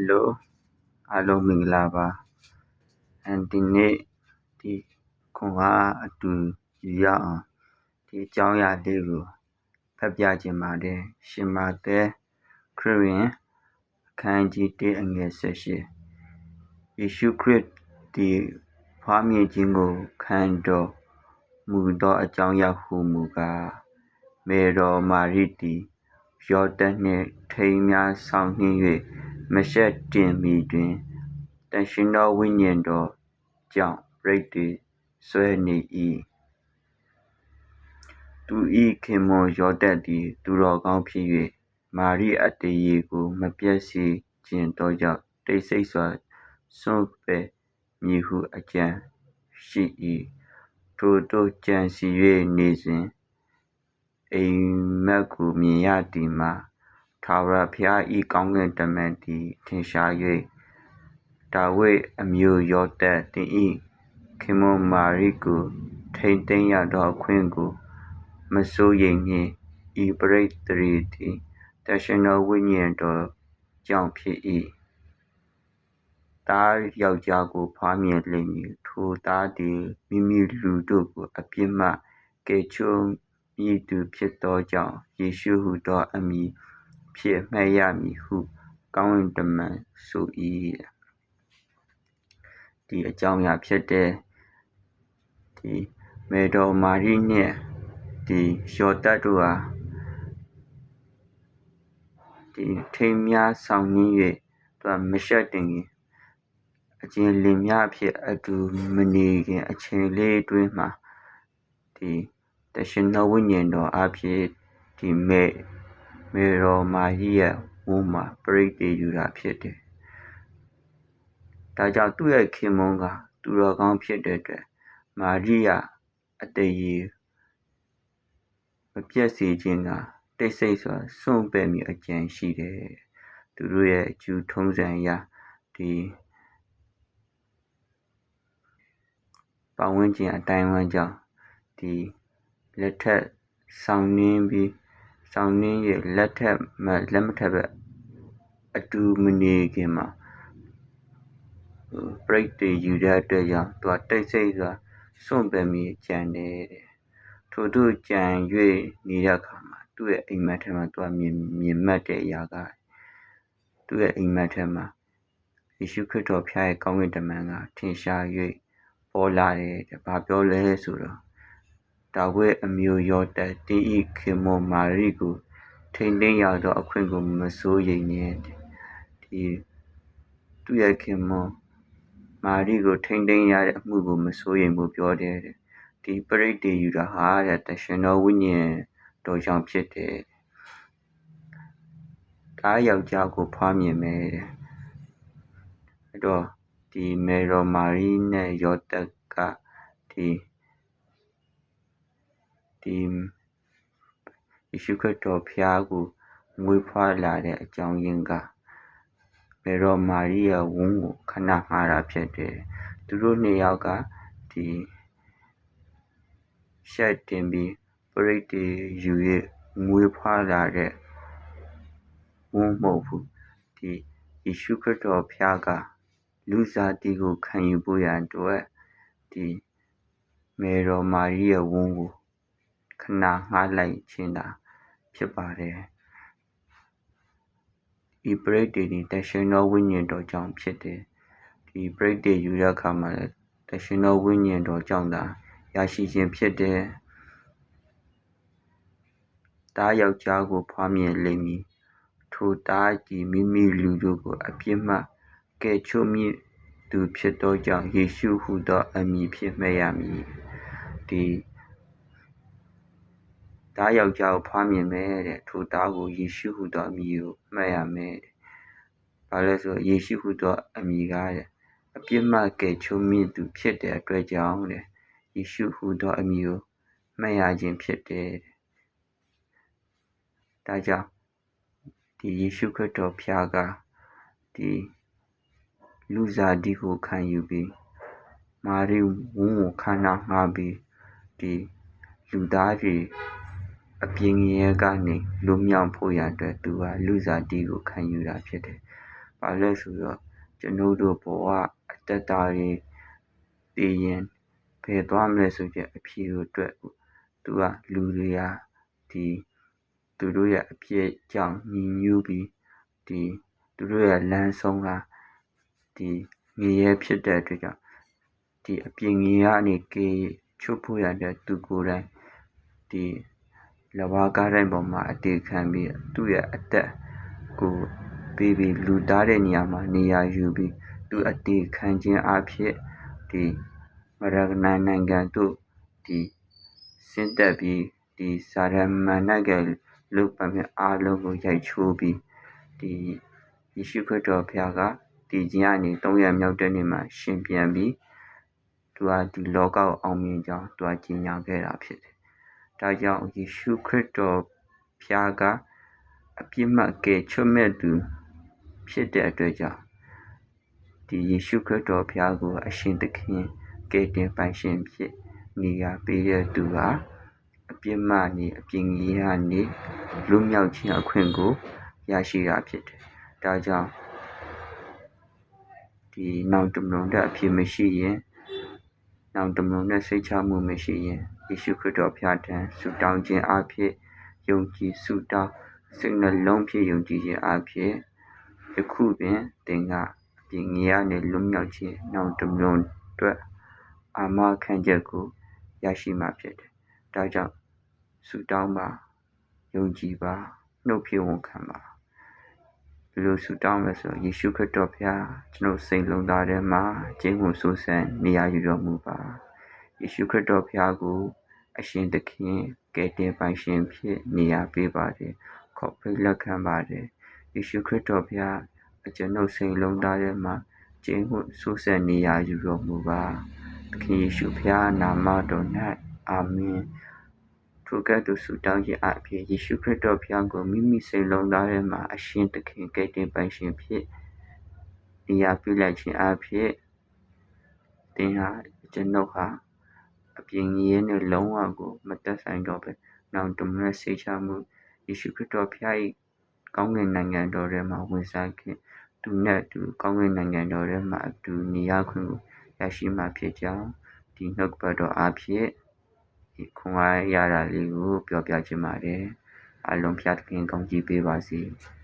Hello အားလုံးမင်္ဂလာပါ ဒီနေ့ဒီခွန်အားအတူယူရအောင်ဒီအကြောင်းအရာလေးကိုဖတ်ပြခြင်းပါတယ်ရှင်မာသဲခရစ်ယာန်အခန်းကြီး1အငယ်18ယေရှုခရစ်ဒီဖွားမြင်ခြင်းကိုခံတော်မူသောအကြောင်းအရာဟုမူကားမေတော်မာရိတီယောသပ်နှင့်ထိမ်းများဆောင်နှင်း၍ မရှက်တင်မီတွင် သန့်ရှင်းသောဝိညာဉ်တော်ကြောင့်ပဋိသန္ဓေစွဲနေ၏။သူ၏ခင်ပွန်းယောသပ်သည် သူတော်ကောင်းဖြစ်၍မာရိအသရေကို မပျက်စေချင်သောကြောင့် တိတ်ဆိတ်စွာ စွန့်ပယ်မည်ဟု အကြံရှိ၏။ထိုသို့ကြံစည်၍နေစဉ် အိပ်မက်ကိုမြင်ရသည်မှာ ထာဝရဘုရား၏ကောင်းကင်တမန်သည် ထင်ရှား၍ဒါဝိဒ်အမျိုးယောသပ် သင်၏ခင်ပွန်းမာရိကို ထိန်းသိမ်းရသောအခွင့်ကို မစိုးရိမ်နှင့် ဤပရိသေသည်တရှင်သောဝိညာဉ်တော်ကြောင့်ဖြစ်၏သားယောက်ျားကိုဖွားမြင်လိမ့်မည် ထိုသားသည် မိမိလူတို့ကို အပြစ်မှ ကယ်ချိုးမည်သူဖြစ်သောကြောင့် ယေရှုဟုသောအမည် ဖြင့်မှတ်ရမည်ဟု ကောင်းကင်တမန်ဆို၏ဒီအကြောင်းအရာဖြစ်တဲ့ဒီမေတော်မာရိနှင့်ဒီယောသတ်တို့ဟာဒီထိမ်းများဆောင်နှင်း၍သူမရှက်တင်ခင်အချင်းလင်များဖြစ်အတူမနေခင်အချိန်လေးအတွင်းမှာဒီတရှင်တော်ဝိညာဉ်တော်အဖြစ်ဒီမေ မေရောမာကြီးရဲ့ဝန်းမှာပြိတ္တိယူတာဖြစ်တယ်။ဒါကြောင့်သူ့ရဲ့ခင်မုန်းကသူတော်ကောင်းဖြစ်တဲ့အတွက်မာရိယအတရေမပြည့်စေခြင်းကတိတ်ဆိတ်စွာစွန့်ပယ်မိအကြံရှိတယ်။သူတို့ရဲ့အကျူထုံးစံအရဒီပတ်ဝန်းကျင်အတိုင်းဝန်းကြောင့်ဒီလက်ထက်ဆောင်နှင်းပြီး ဆောင်နှင်းရဲ့ လက်ထက်မလက်မထက်ပဲအတူမနေခင်မှာ ပရိတ်တွေယူတဲ့အတွက်ကြောင့် သူကတိတ်ဆိတ်စွာ စွန့်ပယ်မိကြံတယ်တဲ့ ထို့သူကြံ၍နေတဲ့အခါမှာ သူ့ရဲ့အိမ်မက်ထဲမှာ သူကမြင်မြင်မှတ်တဲ့အရာက သူ့ရဲ့အိမ်မက်ထဲမှာ ယေရှုခရစ်တော်ဖျားရဲ့ ကောင်းကင်တမန်က ထင်ရှား၍ပေါ်လာတယ်တဲ့။ဘာပြောလဲဆိုတော့ ဒါဝိဒ်အမျိုးယောသပ်တင်းဤခင်မွန်မာရိကို ထိန်သိမ်းရသောအခွင့်ကို မစိုးရိမ်နဲ့ဒီသူ့ရဲ့ခင်မွန်မာရိကို ထိန်သိမ်းရတဲ့အမှုကို မစိုးရိမ်ဘူးပြောတယ်တဲ့ဒီပရိတ်တေယူတာဟာတဲ့တရှင်တော်ဝိညာဉ်တော်ကြောင့်ဖြစ်တယ်ဒါယောက်ျားကိုဖွားမြင်မယ်တဲ့အဲ့တော့ဒီမေရောမာရိနဲ့ယောသက်ကဒီ ဒီယေရှုခရစ်တော်ဖျားကိုမွေးဖွားလာတဲ့အကြောင်းရင်းကမေရောမာရိယဝန်းကိုခဏမှားတာဖြစ်တယ်သူတို့နှစ်ယောက်ကဒီရှက်တင်ပြီးပရိတ်တွေယူ၍မွေးဖွားလာတဲ့ဝန်းမဟုတ်ဘူးဒီယေရှုခရစ်တော်ဖျားကလူစားတီကိုခံယူဖို့ရန်အတွက်ဒီမေတော်မာရိရဲ့ဝန်းကို ခဏငှားလိုက်ခြင်းသာ ဖြစ်ပါတယ်ဒီပရိတ်တွေဒီတရှင်သောဝိညာဉ်တော်ကြောင့် ဖြစ်တယ် ဒီပရိတ်တွေယူရခါမှာတရှင်သောဝိညာဉ်တော်ကြောင့်သာ ရရှိခြင်းဖြစ်တယ်တားယောက်ျားကိုဖွားမြင်လိမ့်မည် ထိုသားကြီးမိမိလူတို့ကို အပြစ်မှ ကယ်ချို့မည်သူဖြစ်သောကြောင့် ယေရှုဟုသောအမည်ဖြင့် မှတ်ရမည် ဒီ သားယောက်ျားကိုဖွားမြင်မယ်တဲ့ထိုသားကိုယေရှုဟုသောအမည်ကိုမှတ်ရမယ်တဲ့ဘာလဲဆိုယေရှုဟုသောအမည်ကားတဲ့အပြစ်မှကယ်ချိုးမည်သူဖြစ်တဲ့အတွက်ကြောင့်တဲ့ယေရှုဟုသောအမည်ကိုမှတ်ရခြင်းဖြစ်တယ်တဲ့ဒါကြောင့်ဒီယေရှုခရစ်တော်ဖျားကဒီလူစားဒီကိုခံယူပြီးမာရိဝုန်းကိုခန္ဓာငှားပြီးဒီလူသားတွေ အပြင်ရဲကနေ လွတ်မြောက်ဖို့ရန်အတွက် သူကလူစားတီကို ခံယူတာဖြစ်တယ်။ဘာလဲဆိုတော့ ကျွန်ုပ်တို့ဘဝအတ္တတာတွေတည်ရင် ဘယ်သွားမလဲဆိုတဲ့ အဖြေကိုအတွက်သူက လူတွေဟာဒီသူတို့ရဲ့ အဖြစ်ကြောင့်ညီညွတ်ပြီးဒီသူတို့ရဲ့ လမ်းဆုံးကဒီငရဲဖြစ်တဲ့အတွက်ကြောင့်ဒီအပြင်ငရေကနေကေချုပ်ဖို့ရတဲ့သူကိုယ်တိုင် ဒီလဘာကားတိုင်းပေါ်မှာအတေခံပြီး သူ့ရဲ့အသက်ကိုပေးပြီး လူသားတဲ့နေရာမှာ နေရာယူပြီး သူအတေခံခြင်းအဖြစ်ဒီမရဂနာနိုင်ငံတို့ ဒီစင့်တက်ပြီး ဒီစာရမဏေကလူပမြအားလုံးကို ရိုက်ချိုးပြီး ဒီယေရှုခရစ်တော်ဘုရားကဒီခြင်းကနေ၃ရက်မြောက်တဲ့နေ့မှာ ရှင်ပြန်ပြီး သူကဒီလောကကို အောင်မြင်ကြောင်း သူကကြီးညာခဲ့တာဖြစ်တယ်။ ဒါကြောင့် ယေရှုခရစ်တော်ဘုရားက အပြစ်မှတ်ကယ်ချွတ်မဲ့သူ ဖြစ်တဲ့အတွက်ကြောင့်ဒီယေရှုခရစ်တော်ဘုရားကို အရှင်သခင်ကယ်တင်ပိုင်ရှင်ဖြစ်နေရာပေးတဲ့သူကအပြစ်မှနေအပြင်းကြီးကနေလွတ်မြောက်ခြင်းအခွင့်ကိုရရှိတာဖြစ်တယ်။ဒါကြောင့်ဒီနောက်တမလုံးတဲ့အဖြစ်မရှိရင်နောက်တမလုံးတဲ့စိတ်ချမှုမရှိရင် ယေရှုခရစ်တော်ဖျားထံဆုတောင်းခြင်းအဖြစ်ယုံကြည်ဆုတောင်းစိတ်နှလုံးဖြင့်ယုံကြည်ခြင်းအဖြစ်ယခုပင်သင်ကအပြင်ငရနဲ့လွတ်မြောက်ခြင်းနောက်တမလုံးအတွက်အာမခံချက်ကိုရရှိမှာဖြစ်တယ်။ဒါကြောင့်ဆုတောင်းပါယုံကြည်ပါနှုတ်ဖြင့်ဝန်ခံပါဘယ်လိုဆုတောင်းလဲဆိုယေရှုခရစ်တော်ဖျားကျွန်ုပ်စိတ်လုံးသားထဲမှာကျင့်မှုဆိုးဆန်နေရာယူတော်မူပါယေရှုခရစ်တော်ဖျားကို အရှင်သခင်ကယ်တင်ပိုင်ရှင်ဖြစ်နေရာပေးပါတယ်ခေါ်ဖိတ်လက်ခံပါတယ်ယေရှုခရစ်တော်ဖျားအကျွန်ုပ်စိတ်လုံးသားထဲမှာကျင့်မှုဆိုးဆန်နေရာယူတော်မူပါသခင်ယေရှုဖျားနာမတော်၌အာမင်ထိုကဲ့သို့ဆုတောင်းခြင်းအပြင်ယေရှုခရစ်တော်ဘုရားကိုမိမိစိတ်လုံးသားထဲမှာအရှင်သခင်ကယ်တင်ပိုင်ရှင်ဖြစ်နေရာပြလိုက်ခြင်းအပြင်သင်ဟာကျွန်ုပ်ဟာ အပြင်ရင်းနဲ့လုံးဝကိုမတက်ဆိုင်တော့ပဲနောက်တမန်ဆေးချမှုယေရှုခရစ်တော်ဘုရား၏ကောင်းကင်နိုင်ငံတော်ထဲမှာဝင်စားခြင်းသူနဲ့သူကောင်းကင်နိုင်ငံတော်ထဲမှာအတူနေရခွင့်ကိုရရှိမှဖြစ်ကြောင်းဒီနှုတ်ပတ်တော်အဖြစ်ဒီခွန်အားရတာလေးကိုပြောပြချင်ပါတယ်အလုံးဖျားသခင်ကောင်းကြီးပေးပါစေ။